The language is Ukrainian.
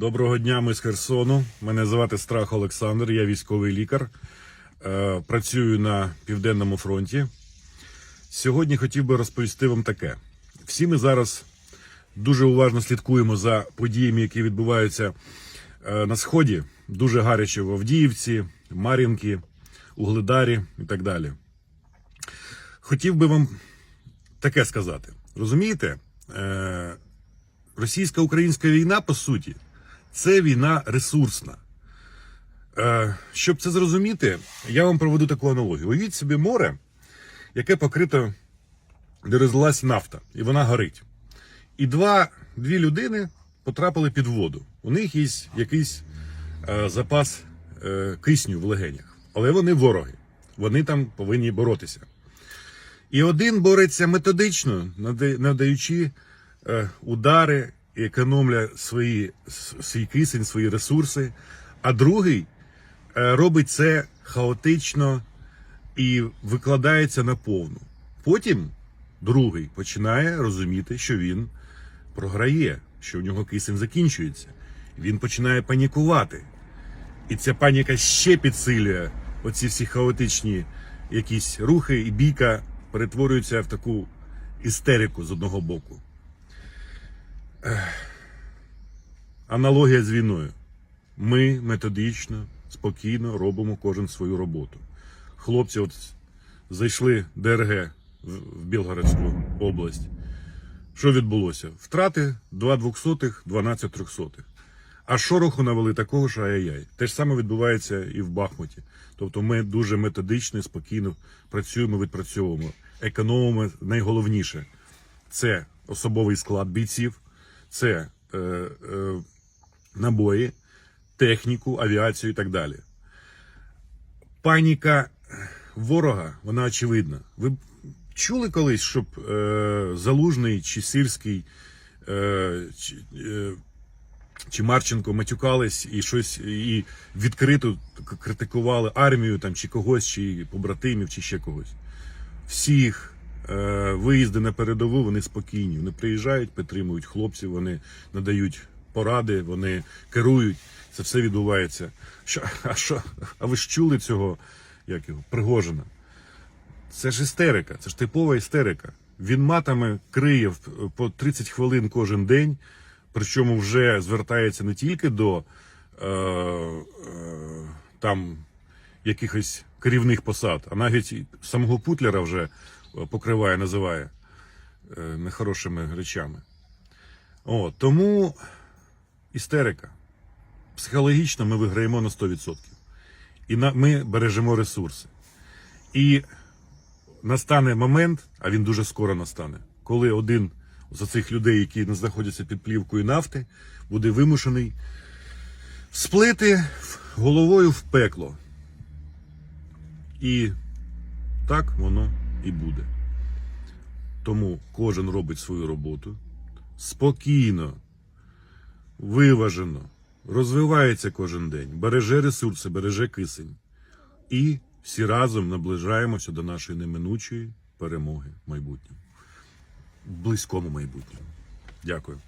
Доброго дня, ми з Херсону. Мене звати Страх Олександр, я військовий лікар. Е, Працюю на Південному фронті. Сьогодні хотів би розповісти вам таке. Всі ми зараз дуже уважно слідкуємо за подіями, які відбуваються е, на Сході. Дуже гаряче в Авдіївці, Мар'їнки, Угледарі і так далі. Хотів би вам таке сказати. Розумієте? Е, Російсько-українська війна, по суті, це війна ресурсна. Е, щоб це зрозуміти, я вам проведу таку аналогію. Уявіть собі море, яке покрито, де розлилась нафта, і вона горить. І два, дві людини потрапили під воду. У них є якийсь е, запас е, кисню в легенях. Але вони вороги. Вони там повинні боротися. І один бореться методично, надаючи е, удари економля свої, свій кисень, свої ресурси, а другий е, робить це хаотично і викладається на повну. Потім другий починає розуміти, що він програє, що в нього кисень закінчується. Він починає панікувати. І ця паніка ще підсилює оці всі хаотичні якісь рухи, і бійка перетворюється в таку істерику з одного боку. Аналогія з війною. Ми методично, спокійно робимо кожен свою роботу. Хлопці от зайшли ДРГ в Білгородську область. Що відбулося? Втрати 2 двохсотих, 12 трьохсотих. А шороху навели такого ж ай-яй. Те ж саме відбувається і в Бахмуті. Тобто ми дуже методично, спокійно працюємо, відпрацьовуємо, економимо найголовніше це особовий склад бійців, це е, е, набої, техніку, авіацію і так далі. Паніка ворога, вона очевидна. Ви чули колись, щоб е, Залужний чи Сирський е, чи, е, чи Марченко матюкались і щось і відкрито критикували армію там, чи когось, чи побратимів, чи ще когось. Всіх виїзди на передову вони спокійні. Вони приїжджають, підтримують хлопців, вони надають поради, вони керують. Це все відбувається. Що, а що? А ви ж чули цього? Як його? Пригожина. Це ж істерика, це ж типова істерика. Він матами криє по 30 хвилин кожен день, причому вже звертається не тільки до е, е, там якихось керівних посад, а навіть самого Путлера вже е, покриває, називає е, нехорошими речами. О, тому істерика. Психологічно ми виграємо на 100%. І на, ми бережемо ресурси. І настане момент, а він дуже скоро настане, коли один з цих людей, які не знаходяться під плівкою нафти, буде вимушений сплити головою в пекло. І так воно і буде. Тому кожен робить свою роботу спокійно, виважено, розвивається кожен день, береже ресурси, береже кисень. І всі разом наближаємося до нашої неминучої перемоги в майбутньому, в близькому майбутньому. Дякую.